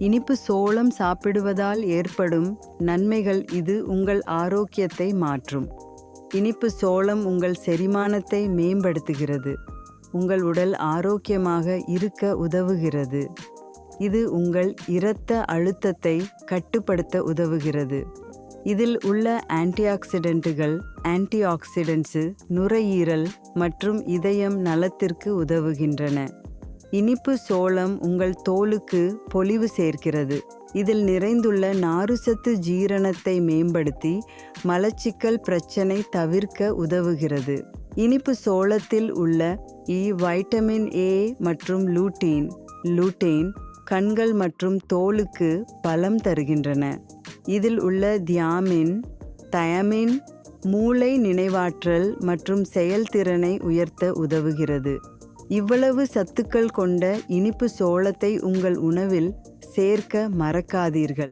இனிப்பு சோளம் சாப்பிடுவதால் ஏற்படும் நன்மைகள் இது உங்கள் ஆரோக்கியத்தை மாற்றும். இனிப்பு சோளம் உங்கள் செரிமானத்தை மேம்படுத்துகிறது. உங்கள் உடல் ஆரோக்கியமாக இருக்க உதவுகிறது. இது உங்கள் இரத்த அழுத்தத்தை கட்டுப்படுத்த உதவுகிறது. இதில் உள்ள ஆன்டிஆக்சிடென்ட்டுகள் ஆன்டிஆக்சிடென்ட்ஸு நுரையீரல் மற்றும் இதயம் நலத்திற்கு உதவுகின்றன. இனிப்பு சோளம் உங்கள் தோலுக்கு பொலிவு சேர்க்கிறது. இதில் நிறைந்துள்ள நாறுசத்து ஜீரணத்தை மேம்படுத்தி மலச்சிக்கல் பிரச்சனை தவிர்க்க உதவுகிறது. இனிப்பு சோளத்தில் உள்ள இ வைட்டமின் ஏ மற்றும் லூட்டீன் லூட்டேன் கண்கள் மற்றும் தோலுக்கு பலம் தருகின்றன. இதில் உள்ள தியாமின் தயமின் மூளை நினைவாற்றல் மற்றும் செயல்திறனை உயர்த்த உதவுகிறது. இவ்வளவு சத்துக்கள் கொண்ட இனிப்பு சோளத்தை உங்கள் உணவில் சேர்க்க மறக்காதீர்கள்.